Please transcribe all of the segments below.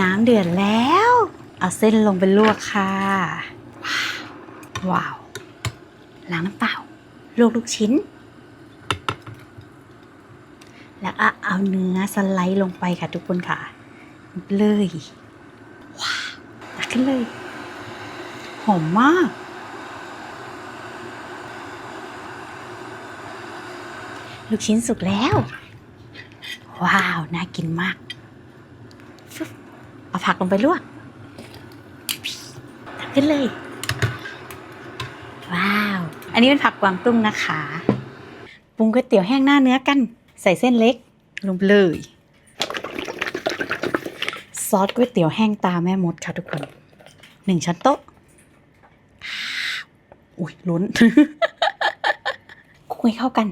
น้ำเดือดแล้ว เอาเส้นลงไปลวกค่ะ ว้าวล้างน้ำเปล่าลวกลูกชิ้น แล้วก็เอาเนื้อสไลด์ลงไปค่ะทุกคนค่ะ เลยว้าวตักขึ้นเลย หอมมาก ลูกชิ้นสุกแล้ว ว้าว น่ากินมากฟึบ เอาผักลงไปลวกตักขึ้นเลย ว้าว อันนี้เป็นผักกวางตุ้งนะคะปรุงก๋วยเตี๋ยวแห้งหน้าเนื้อกัน ใส่เส้นเล็กลงไปเลย ซอสก๋วยเตี๋ยวแห้งตาแม่มดค่ะทุกคนหนึ่งช้อนโต๊ะอุ้ยล้นคลุกให้เข้ากัน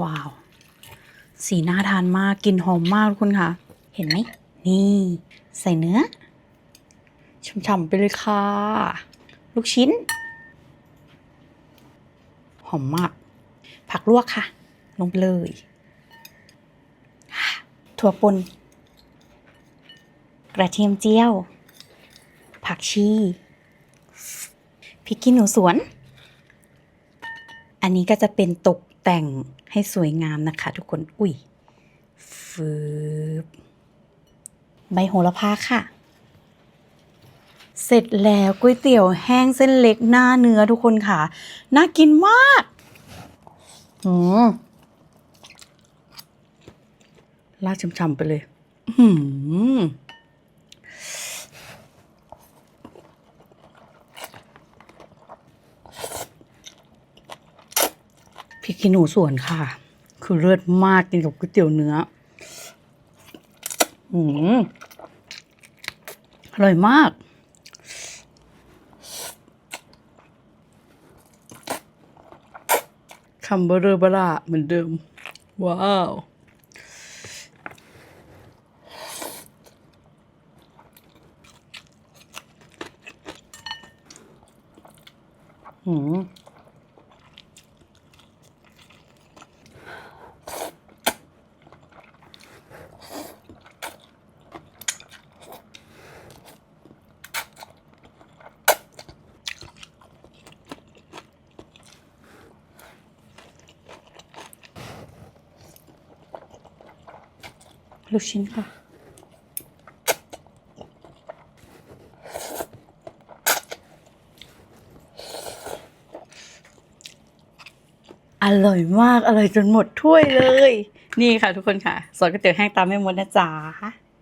ว้าว สีน่าทานมากกลิ่นหอมมากทุกคนค่ะ เห็นไหม นี่ ใส่เนื้อช่ำๆไปเลยค่ะ ลูกชิ้น หอมมาก ผักลวกค่ะ ลงไปเลย ถั่วป่นกระเทียมเจียว ผักชีพริกขี้หนูสวน อันนี้ก็จะเป็นตกแต่งให้สวยงามนะคะทุกคน อุ้ยฟืบ ใบโหระพาค่ะ เสร็จแล้วก๋วยเตี๋ยวแห้งเส้นเล็กหน้าเนื้อทุกคนค่ะ น่ากินมากอืมลาดช่ำๆไปเลย อืมพริกขี้หนูสวนค่ะ คือเลือดมากกินกับก๋วยเตี๋ยวเนื้อ อืมอร่อยมาก คำเบอร์เรเบราเหมือนเดิม ว้าวหืม ลูกชิ้นค่ะ อร่อยมาก อร่อยจนหมดถ้วยเลย นี่ค่ะทุกคนค่ะ สอดก๋วยเตี๋ยวแห้งตามแม่มดนะจ๊ะ